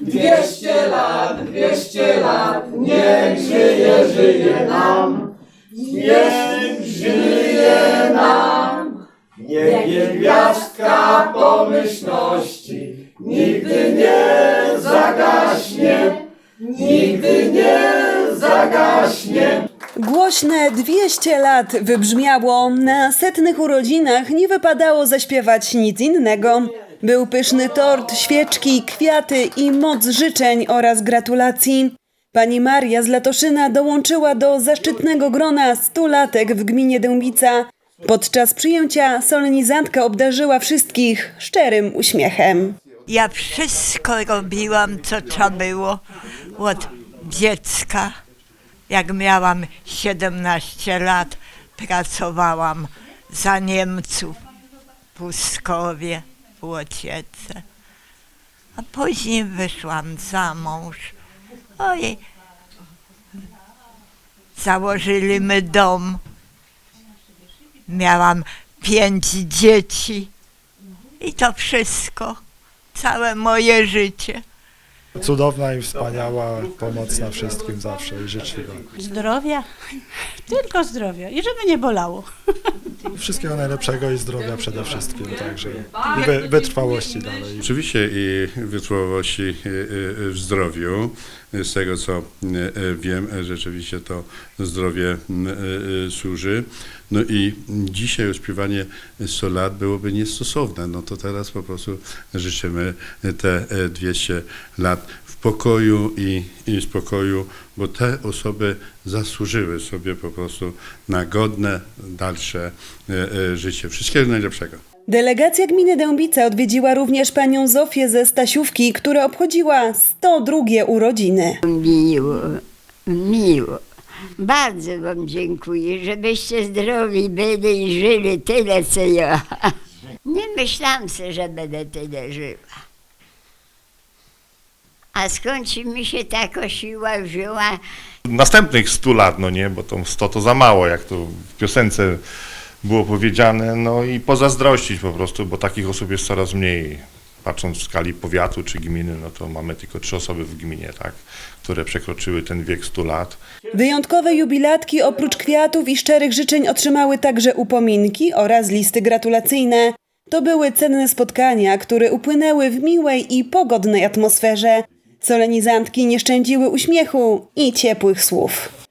Dwieście lat, dwieście lat, niech żyje, żyje nam. Niech żyje nam. Niech gwiazdka pomyślności nigdy nie zagaśnie, nigdy nie zagaśnie. Głośne 200 lat wybrzmiało. Na setnych urodzinach nie wypadało zaśpiewać nic innego. Był pyszny tort, świeczki, kwiaty i moc życzeń oraz gratulacji. Pani Maria z Latoszyna dołączyła do zaszczytnego grona stulatek w gminie Dębica. Podczas przyjęcia solenizantka obdarzyła wszystkich szczerym uśmiechem. Ja wszystko robiłam, co trzeba było od dziecka. Jak miałam 17 lat, pracowałam za Niemców w Puskowie, Łociece. A później wyszłam za mąż. Oj, założyliśmy dom. Miałam pięć dzieci. I to wszystko, całe moje życie. Cudowna i wspaniała, pomocna wszystkim zawsze i życzliwa. Zdrowia, tylko zdrowia i żeby nie bolało. Wszystkiego najlepszego i zdrowia przede wszystkim, także i wy, wytrwałości dalej. Oczywiście i wytrwałości y, y, w zdrowiu. Z tego co y, wiem, rzeczywiście to zdrowie służy. No i dzisiaj śpiewanie 100 lat byłoby niestosowne. No to teraz po prostu życzymy te y, 200 lat pokoju i, i spokoju, bo te osoby zasłużyły sobie po prostu na godne dalsze y, y, życie. Wszystkiego najlepszego. Delegacja gminy Dębica odwiedziła również panią Zofię ze Stasiówki, która obchodziła 102 urodziny. Miło, miło. Bardzo Wam dziękuję, żebyście zdrowi byli i żyli tyle, co ja. Nie myślałam sobie, że będę tyle żyła. A skąd ci mi się taka siła wzięła, następnych 100 lat, no nie, bo to 100 to za mało, jak to w piosence było powiedziane, no i pozazdrościć po prostu, bo takich osób jest coraz mniej. Patrząc w skali powiatu czy gminy, no to mamy tylko trzy osoby w gminie, tak, które przekroczyły ten wiek 100 lat. Wyjątkowe jubilatki oprócz kwiatów i szczerych życzeń otrzymały także upominki oraz listy gratulacyjne. To były cenne spotkania, które upłynęły w miłej i pogodnej atmosferze. Solenizantki nie szczędziły uśmiechu i ciepłych słów.